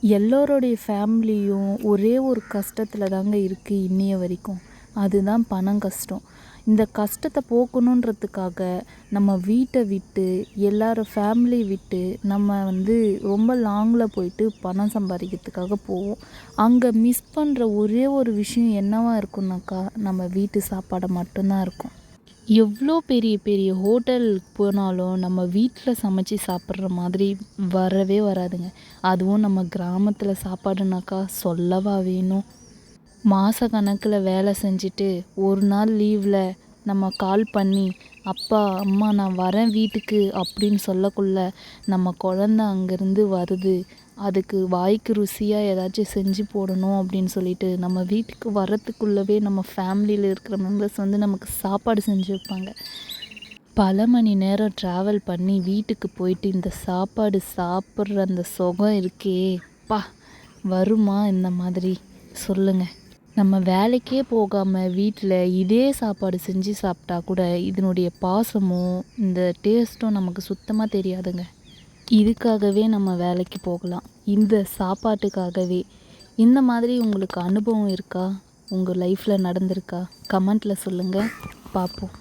எல்லோருடைய ஃபேமிலியும் ஒரே ஒரு கஷ்டத்தில் தாங்க இருக்குது இன்னைய வரைக்கும். அதுதான் பணம் கஷ்டம். இந்த கஷ்டத்தை போக்கணுன்றதுக்காக நம்ம வீட்டை விட்டு எல்லாரும் ஃபேமிலி விட்டு நம்ம வந்து ரொம்ப லாங்கில் போயிட்டு பணம் சம்பாதிக்கிறதுக்காக போவோம். அங்கே மிஸ் பண்ணுற ஒரே ஒரு விஷயம் என்னவாக இருக்கும்னாக்கா நம்ம வீட்டு சாப்பாடை மட்டும்தான் இருக்கும். எவ்வளோ பெரிய பெரிய ஹோட்டலுக்கு போனாலும் நம்ம வீட்டில் சமைச்சு சாப்பிட்ற மாதிரி வரவே வராதுங்க. அதுவும் நம்ம கிராமத்தில் சாப்பாடுனாக்கா சொல்லவா வேணும்? மாத கணக்கில் வேலை செஞ்சுட்டு ஒரு நாள் லீவில் நம்ம கால் பண்ணி அப்பா அம்மா நான் வரேன் வீட்டுக்கு அப்படின்னு சொல்லக்குள்ள நம்ம குழந்த அங்கேருந்து வருது. அதுக்கு வாய்க்கு ருசியாக ஏதாச்சும் செஞ்சு போடணும் அப்படின்னு சொல்லிட்டு நம்ம வீட்டுக்கு வரத்துக்குள்ளவே நம்ம ஃபேமிலியில் இருக்கிற மெம்பர்ஸ் வந்து நமக்கு சாப்பாடு செஞ்சு வைப்பாங்க. பல மணி நேரம் ட்ராவல் பண்ணி வீட்டுக்கு போயிட்டு இந்த சாப்பாடு சாப்பிட்ற அந்த சுகம் இருக்கே பா வருமா? இந்த மாதிரி சொல்லுங்கள் நம்ம வேலைக்கே போகாமல் வீட்டில் இதே சாப்பாடு செஞ்சு சாப்பிட்டா கூட இதனுடைய பாசமும் இந்த டேஸ்ட்டும் நமக்கு சுத்தமாக தெரியாதுங்க. இதுக்காகவே நம்ம வேலைக்கு போகலாம். இந்த சாப்பாட்டுக்காகவே. இந்த மாதிரி உங்களுக்கு அனுபவம் இருக்கா? உங்கள் லைஃப்பில் நடந்திருக்கா? கமெண்ட்டில் சொல்லுங்கள் பார்ப்போம்.